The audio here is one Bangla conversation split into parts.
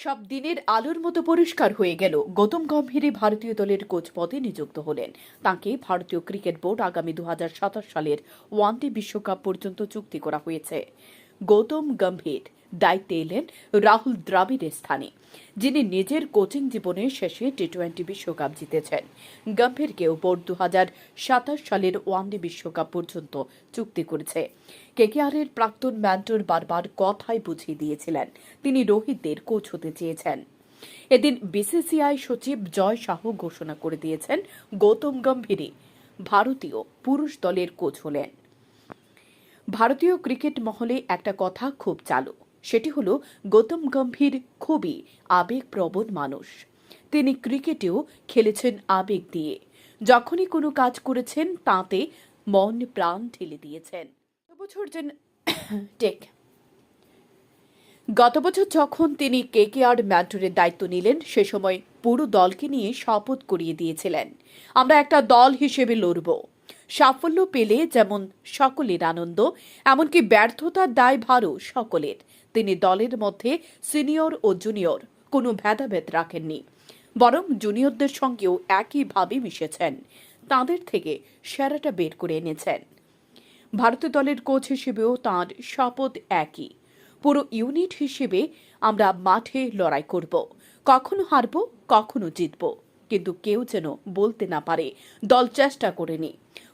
সব দিনের আলোর মতো পরিষ্কার হয়ে গেল। গৌতম গম্ভীরই ভারতীয় দলের কোচ পদে নিযুক্ত হলেন। তাকে ভারতীয় ক্রিকেট বোর্ড আগামী দু হাজার সাতাশ সালের ওয়ানডে বিশ্বকাপ পর্যন্ত চুক্তি করা হয়েছে। গৌতম গম্ভীর দায়িত্বে এলেন রাহুল দ্রাবিড়ের স্থানে, যিনি নিজের কোচিং জীবনের শেষে টি টোয়েন্টি বিশ্বকাপ জিতেছেন। গম্ভীরকেও বোর্ড দু হাজার সাতাশ সালের ওয়ানডে বিশ্বকাপ পর্যন্ত চুক্তি করেছে। কেকেআরের প্রাক্তন ম্যান্টর বারবার কথাই বুঝিয়ে দিয়েছিলেন, তিনি রোহিতদের কোচ হতে চেয়েছেন। এদিন বিসিসিআই সচিব জয় শাহ ঘোষণা করে দিয়েছেন, গৌতম গম্ভীরই ভারতীয় পুরুষ দলের কোচ হলেন। ভারতীয় ক্রিকেট মহলে একটা কথা খুব চালু সেটি হলো গৌতম গম্ভীর খুবই আবেগপ্রবণ মানুষ। তিনি ক্রিকেটেও খেলেছেন আবেগ দিয়ে। যখনই কোনো কাজ করেছেন, তাতে মন প্রাণ ঢেলে দিয়েছেন। গত বছর যখন তিনি কেকেআর ম্যান্টরের দায়িত্ব নিলেন, সে সময় পুরো দলকে নিয়ে শপথ করিয়ে দিয়েছিলেন। আমরা একটা দল হিসেবে লড়ব। সাফল্য পেলে যেমন সকলের আনন্দ, এমনকি ব্যর্থতার দায় দায়ভারও সকলের। তিনি দলের মধ্যে সিনিয়র ও জুনিয়র, কোনো ভেদাভেদ রাখেননি। বরং জুনিয়রদের সঙ্গেও একইভাবে মিশেছেন। তাদের থেকে সেরাটা বের করে এনেছেন। ভারতীয় দলের কোচ হিসেবেও তাঁর শপথ একই। পুরো ইউনিট হিসেবে আমরা মাঠে লড়াই করব। কখনো হারব, কখনো জিতব। কিন্তু কেউ যেন বলতে না পারে, দল চেষ্টা করেনি।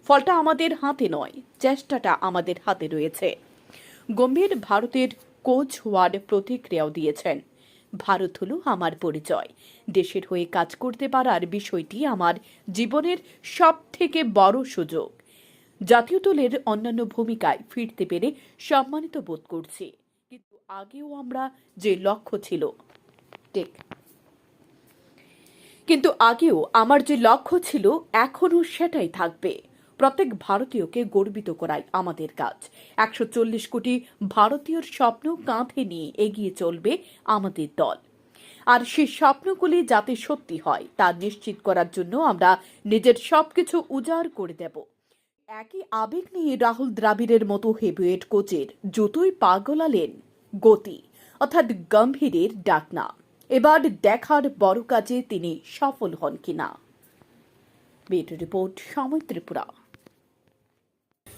ফলটা আমাদের হাতে নয়, চেষ্টাটা আমাদের হাতে রয়েছে। গম্ভীর ভারতের কোচ হওয়ার প্রতিক্রিয়াও দিয়েছেন। ভারত হলো আমার পরিচয়। দেশের হয়ে কাজ করতে পারার বিষয়টি আমার জীবনের সব থেকে বড় সুযোগ। জাতীয় দলের অন্যান্য ভূমিকায় ফিরতে পেরে সম্মানিত বোধ করছি। কিন্তু আগেও আমরা যে লক্ষ্য ছিল টেক কিন্তু আগেও আমার যে লক্ষ্য ছিল, এখনও সেটাই থাকবে। প্রত্যেক ভারতীয়কে গর্বিত করাই আমাদের কাজ। একশো চল্লিশ কোটি ভারতীয়র স্বপ্ন কাঁধে নিয়ে এগিয়ে চলবে আমাদের দল। আর সেই স্বপ্নগুলি যাতে সত্যি হয়, তা নিশ্চিত করার জন্য আমরা নিজের সবকিছু উজাড় করে দেব। একই আবেগ নিয়ে রাহুল দ্রাবিড়ের মতো হেভিওয়েট কোচের জুতোই পাগলালেন গতি, অর্থাৎ গম্ভীরের ডাকনা। এবার দেখার বড় কাজে তিনি সফল হন কিনা। বেট রিপোর্ট সময় ত্রিপুরা।